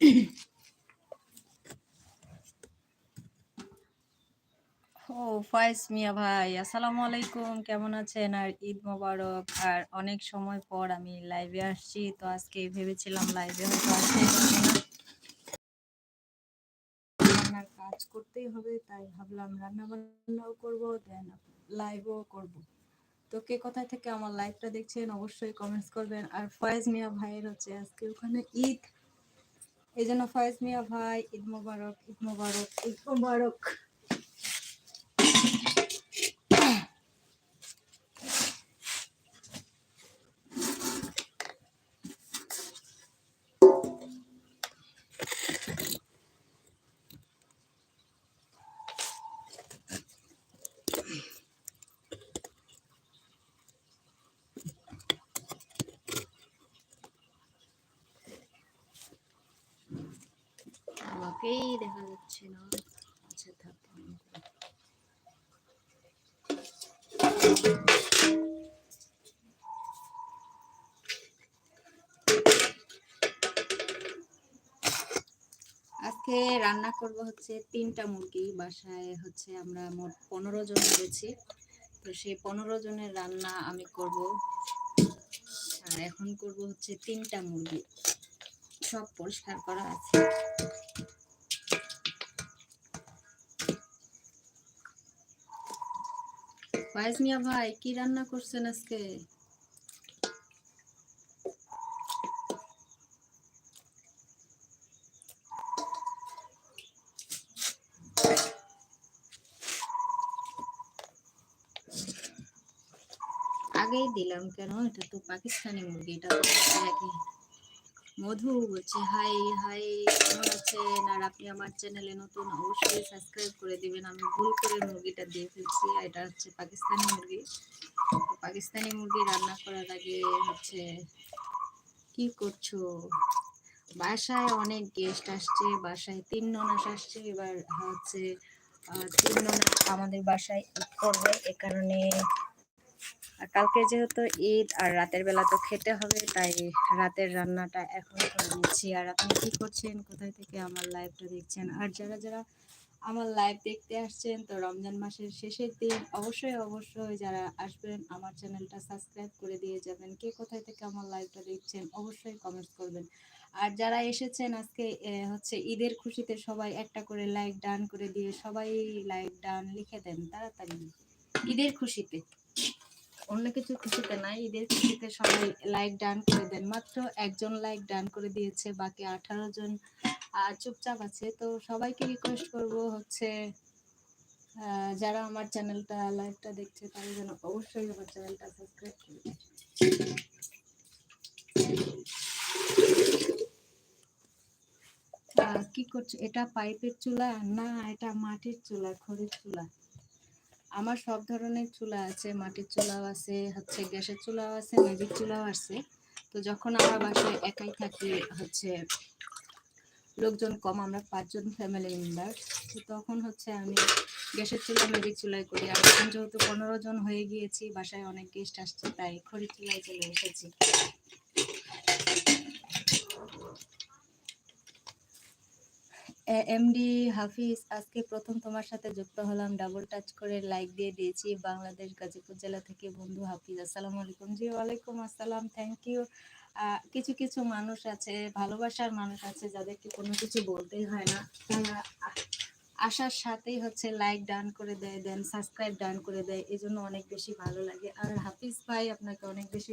ও, ফয়েজ মিয়া ভাই, আসসালামু আলাইকুম। কেমন আছেন? আর ঈদ মোবারক। আর অনেক সময় পর আমি লাইভে আসছি, তো আজকে ভেবেছিলাম লাইভে হয়তো আসতে রান্নার কাজ করতেই হবে, তাই ভাবলাম রান্না বান্নাও করব দেন লাইভও করব। তো কে কোথায় থেকে আমার লাইভটা দেখছেন, অবশ্যই কমেন্টস করবেন। আর ফয়েজ মিয়া ভাইয়ের হচ্ছে আজকে ওখানে ঈদ। এই জন্য ফয়েজ মিয়া ভাই ঈদ মোবারক ঈদ মোবারক ঈদ মোবারক। আমাকেই দেখা যাচ্ছে না। আচ্ছা আজকে রান্না করব হচ্ছে তিনটা মুরগি। বাসায় হচ্ছে আমরা মোট পনেরো জন রয়েছি। তো সেই পনেরো জনের রান্না আমি করব। আর এখন করব হচ্ছে তিনটা মুরগি। সব পরিষ্কার করা আছে। ফয়েজ মিয়া ভাই, কি রান্না করছেন আজকে? আগেই দিলাম কেন? এটা তো পাকিস্তানি মুরগি, এটা তো মধু বলছে, হাই হাই, কেমন আছেন? আর আপনি আমার চ্যানেলে নতুন, অবশ্যই সাবস্ক্রাইব করে দিবেন। আমি ভুল করে মুরগিটা দিয়ে ফেলছি। এটা হচ্ছে পাকিস্তানি মুরগি। তো পাকিস্তানি মুরগি রান্না করার আগে হচ্ছে, কি করছ? বাসায় অনেক গেস্ট আসছে। বাসায় তিন ননাস আসছে। এবার হচ্ছে তিন ননাস আমাদের বাসায় করবে। এ কারণে আর কালকে যেহেতু ঈদ আর রাতের বেলা তো খেতে হবে, তাই রাতের রান্নাটা এখন করে নিচ্ছি। আর আপনি কি করছেন? কোথায় থেকে আমার লাইভটা দেখছেন? আর যারা যারা আমার লাইভ দেখতে আসছেন, তো রমজান মাসের শেষের দিন, অবশ্যই অবশ্যই যারা আসবেন, আমার চ্যানেলটা সাবস্ক্রাইব করে দিয়ে যাবেন। কে কোথায় থেকে আমার লাইভটা দেখছেন, অবশ্যই কমেন্টস করবেন। আর যারা এসেছেন আজকে হচ্ছে ঈদের খুশিতে সবাই একটা করে লাইক ডান করে দিয়ে সবাই লাইক ডান লিখে দেন, তাড়াতাড়ি। ঈদের খুশিতে। অন্য কিছু খুশিতে নাই। ঈদের খুশিতে সবাই লাইক ডান করে দেন। মাত্র একজন লাইক ডান করে দিয়েছে, বাকি আঠারো জন চুপচাপ আছে। তো সবাইকে রিকোয়েস্ট করব হচ্ছে যারা আমার চ্যানেলটা লাইভটা দেখছে, তারা যেন অবশ্যই আমার চ্যানেলটা সাবস্ক্রাইব করে কি করছ? এটা পাইপের চুলা? না, এটা মাটির চুলা, খড়ির চুলা। আমার সব ধরনের চুলা আছে, মাটির চুলাও আছে, হচ্ছে গ্যাসের চুলাও আছে ম্যাজিক চুলাও আছে। তো যখন আমরা বাসায় একাই থাকি, হচ্ছে লোকজন কম, আমরা পাঁচজন ফ্যামিলি মেম্বার তো তখন হচ্ছে আমি গ্যাসের চুলা ম্যাজিক চুলায় করি। আর এখন যেহেতু পনেরো জন হয়ে গিয়েছি, বাসায় অনেক গেস্ট আসছে, তাই খড়ি চুলায় চলে এসেছি। এমডি হাফিজ, আজকে প্রথম তোমার সাথে যুক্ত হলাম। ডাবল টাচ করে লাইক দিয়ে দিয়েছি। বাংলাদেশ গাজীপুর জেলা থেকে বন্ধু হাফিজ, আসসালামু আলাইকুম। জি, ওয়ালাইকুম আসসালাম থ্যাংক ইউ কিছু কিছু মানুষ আছে, ভালোবাসার মানুষ আছে, যাদেরকে কোনো কিছু বলতেই হয় না। তারা আসার সাথেই হচ্ছে লাইক ডান করে দেয় দেন সাবস্ক্রাইব ডান করে দেয়। এই জন্য অনেক বেশি ভালো লাগে। আর হাফিজ ভাই, আপনাকে অনেক বেশি